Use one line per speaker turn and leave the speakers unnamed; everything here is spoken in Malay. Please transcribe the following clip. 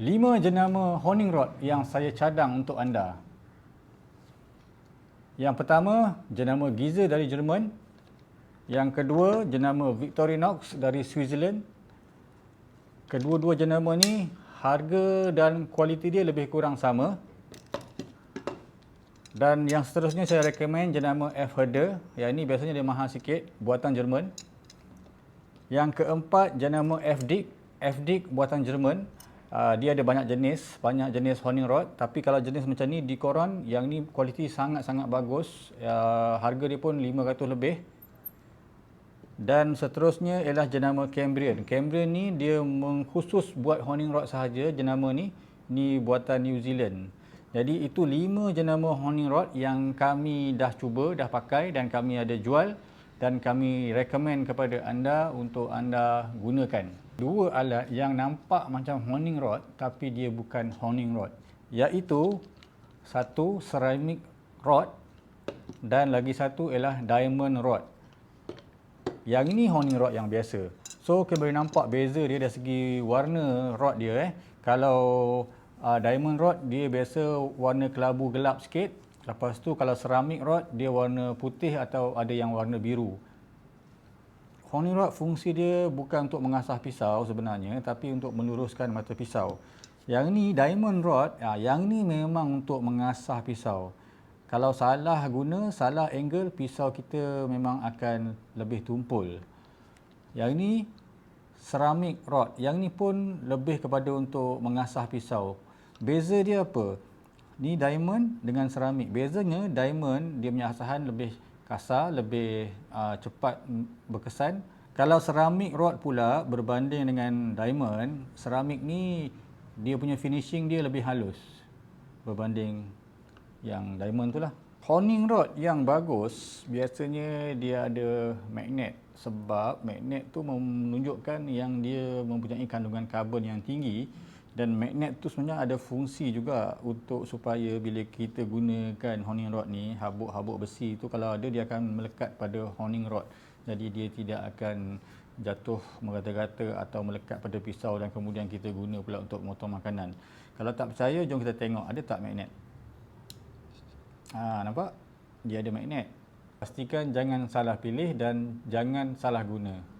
lima jenama honing rod yang saya cadang untuk anda. Yang pertama, jenama Giza dari Jerman. Yang kedua, jenama Victorinox dari Switzerland. Kedua-dua jenama ni harga dan kualiti dia lebih kurang sama. Dan yang seterusnya saya recommend jenama F Herder. Yang ini biasanya dia mahal sikit, buatan Jerman. Yang keempat jenama F Dick. F Dick buatan Jerman. Uh, dia ada banyak jenis, banyak jenis honing rod. Tapi kalau jenis macam ni di koran, yang ni kualiti sangat-sangat bagus. Uh, harga dia pun 500 lebih. Dan seterusnya ialah jenama Cambrian. Cambrian ni dia mengkhusus buat honing rod sahaja jenama ni. Ni buatan New Zealand. Jadi itu lima jenama honing rod yang kami dah cuba, dah pakai dan kami ada jual dan kami recommend kepada anda untuk anda gunakan. Dua alat yang nampak macam honing rod tapi dia bukan honing rod. Iaitu satu ceramic rod dan lagi satu ialah diamond rod. Yang ini honing rod yang biasa. So kita boleh nampak beza dia dari segi warna rod dia eh. Kalau uh, diamond rod dia biasa warna kelabu gelap sikit lepas tu kalau ceramic rod dia warna putih atau ada yang warna biru Honing rod fungsi dia bukan untuk mengasah pisau sebenarnya tapi untuk meluruskan mata pisau. Yang ni diamond rod, ya, yang ni memang untuk mengasah pisau. Kalau salah guna, salah angle, pisau kita memang akan lebih tumpul. Yang ni ceramic rod, yang ni pun lebih kepada untuk mengasah pisau. Beza dia apa? Ni diamond dengan ceramic. Bezanya diamond dia punya asahan lebih kasar, lebih uh, cepat berkesan. Kalau ceramik rod pula berbanding dengan diamond, ceramik ni dia punya finishing dia lebih halus berbanding yang diamond tu lah. Honing rod yang bagus biasanya dia ada magnet sebab magnet tu menunjukkan yang dia mempunyai kandungan karbon yang tinggi dan magnet tu sebenarnya ada fungsi juga untuk supaya bila kita gunakan honing rod ni habuk-habuk besi tu kalau ada dia akan melekat pada honing rod. Jadi dia tidak akan jatuh merata-rata atau melekat pada pisau dan kemudian kita guna pula untuk motong makanan. Kalau tak percaya jom kita tengok ada tak magnet? Ha, nampak? Dia ada magnet. Pastikan jangan salah pilih dan jangan salah guna